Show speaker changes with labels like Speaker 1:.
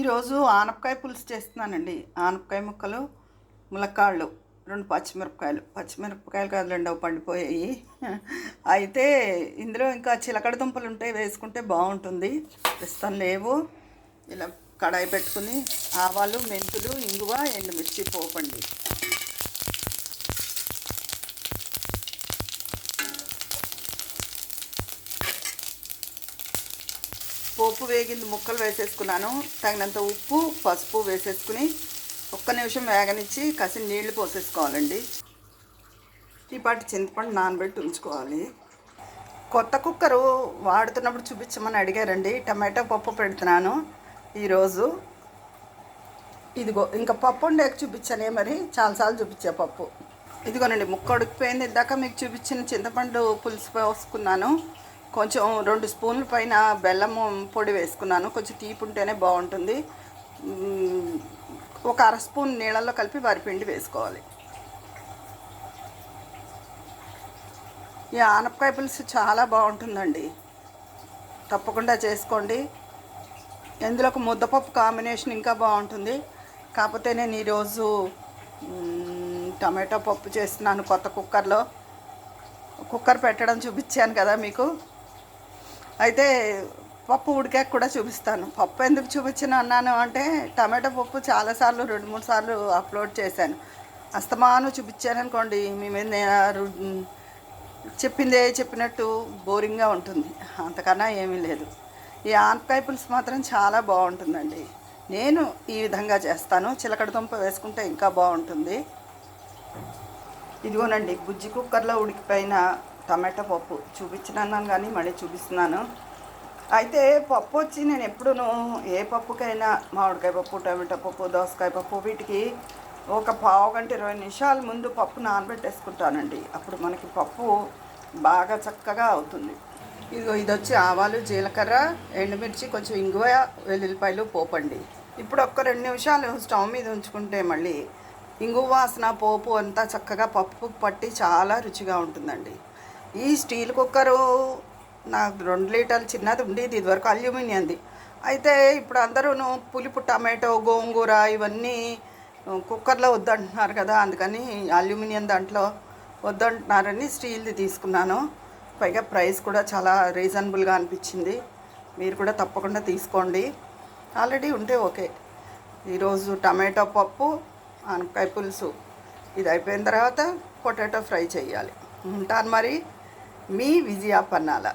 Speaker 1: ఈరోజు ఆనపకాయ పులుసు చేస్తున్నానండి. ఆనపకాయ ముక్కలు ములక్కాళ్ళు రెండు పచ్చిమిరపకాయలు. పచ్చిమిరపకాయలు కాదు అవి పండిపోయాయి. అయితే ఇందులో ఇంకా చిలకడ దుంపలు ఉంటాయి వేసుకుంటే బాగుంటుంది. ప్రస్తుతం లేవు. ఇలా కడాయి పెట్టుకుని ఆవాలు మెంతులు ఇంగువ ఎండుమిర్చి పోపండి. పోపు వేగింది ముక్కలు వేసేసుకున్నాను. తగినంత ఉప్పు పసుపు వేసేసుకుని ఒక్క నిమిషం వేగనిచ్చి కసి నీళ్ళు పోసేసుకోవాలండి. ఈ చింతపండు నానబెట్టి ఉంచుకోవాలి. కొత్త కుక్కరు వాడుతున్నప్పుడు చూపించమని అడిగారండి. టమాటో పప్పు పెడుతున్నాను ఈరోజు. ఇదిగో ఇంకా పప్పు ఉండేకి చూపించానే మరి. చాలాసార్లు చూపించా పప్పు. ఇదిగోనండి ముక్క ఉడికిపోయింది. ఇందాక మీకు చూపించిన చింతపండు పులుసు పోసుకున్నాను. కొంచెం రెండు స్పూన్ల పైన బెల్లం పొడి వేసుకున్నాను. కొంచెం తీపి ఉంటేనే బాగుంటుంది. ఒక అర స్పూన్ నీళ్ళల్లో కలిపి వరిపిండి వేసుకోవాలి. ఈ ఆనపకాయ పులుసు చాలా బాగుంటుందండి. తప్పకుండా చేసుకోండి. ఇందులో ఒక ముద్దపప్పు కాంబినేషన్ ఇంకా బాగుంటుంది. కాకపోతే నేను ఈరోజు టమాటో పప్పు చేస్తున్నాను కొత్త కుక్కర్లో. కుక్కర్ పెట్టడం చూపించాను కదా మీకు. అయితే పప్పు ఉడికాక కూడా చూపిస్తాను. పప్పు ఎందుకు చూపించిన అన్నాను అంటే టమాటో పప్పు చాలాసార్లు రెండు మూడు సార్లు అప్లోడ్ చేశాను. అస్తమాను చూపించాను అనుకోండి మీ మీద నేను చెప్పిందే చెప్పినట్టు బోరింగ్గా ఉంటుంది. అంతకన్నా ఏమీ లేదు. ఈ ఆనపకాయ పులుసు మాత్రం చాలా బాగుంటుందండి. నేను ఈ విధంగా చేస్తాను. చిలకడ దుంప వేసుకుంటే ఇంకా బాగుంటుంది. ఇదిగోనండి బుజ్జి కుక్కర్లో ఉడికిపోయిన టమాటా పప్పు చూపించినాను కానీ మళ్ళీ చూపిస్తున్నాను. అయితే పప్పు వచ్చి నేను ఎప్పుడూ ఏ పప్పుకైనా మామిడికాయ పప్పు టమాటా పప్పు దోసకాయ పప్పు వీటికి ఒక పావు గంట ఇరవై నిమిషాల ముందు పప్పు నానబెట్టేసుకుంటానండి. అప్పుడు మనకి పప్పు బాగా చక్కగా అవుతుంది. ఇదిగో ఇది వచ్చి ఆవాలు జీలకర్ర ఎండుమిర్చి కొంచెం ఇంగువ వెల్లుల్లిపాయలు పోపండి. ఇప్పుడు ఒక్క రెండు నిమిషాలు స్టవ్ మీద ఉంచుకుంటే మళ్ళీ ఇంగువ వాసన పోపు అంతా చక్కగా పప్పు పట్టి చాలా రుచిగా ఉంటుందండి. ఈ స్టీల్ కుక్కరు నాకు రెండు లీటర్లు చిన్నది ఉండేది ఇదివరకు అల్యూమినియంది అయితే ఇప్పుడు అందరూ పులుపు టమాటో గోంగూర ఇవన్నీ కుక్కర్లో వద్దంటున్నారు కదా అందుకని అల్యూమినియం దాంట్లో వద్దంటున్నారని స్టీల్ది తీసుకున్నాను. పైగా ప్రైస్ కూడా చాలా రీజనబుల్గా అనిపించింది. మీరు కూడా తప్పకుండా తీసుకోండి. ఆల్రెడీ ఉంటే ఓకే. ఈరోజు టమాటో పప్పు ఆనపకాయ పులుసు. ఇది అయిపోయిన తర్వాత పొటాటో ఫ్రై చేయాలి. ఉంటాను మరి. మీ విజయ పన్నాల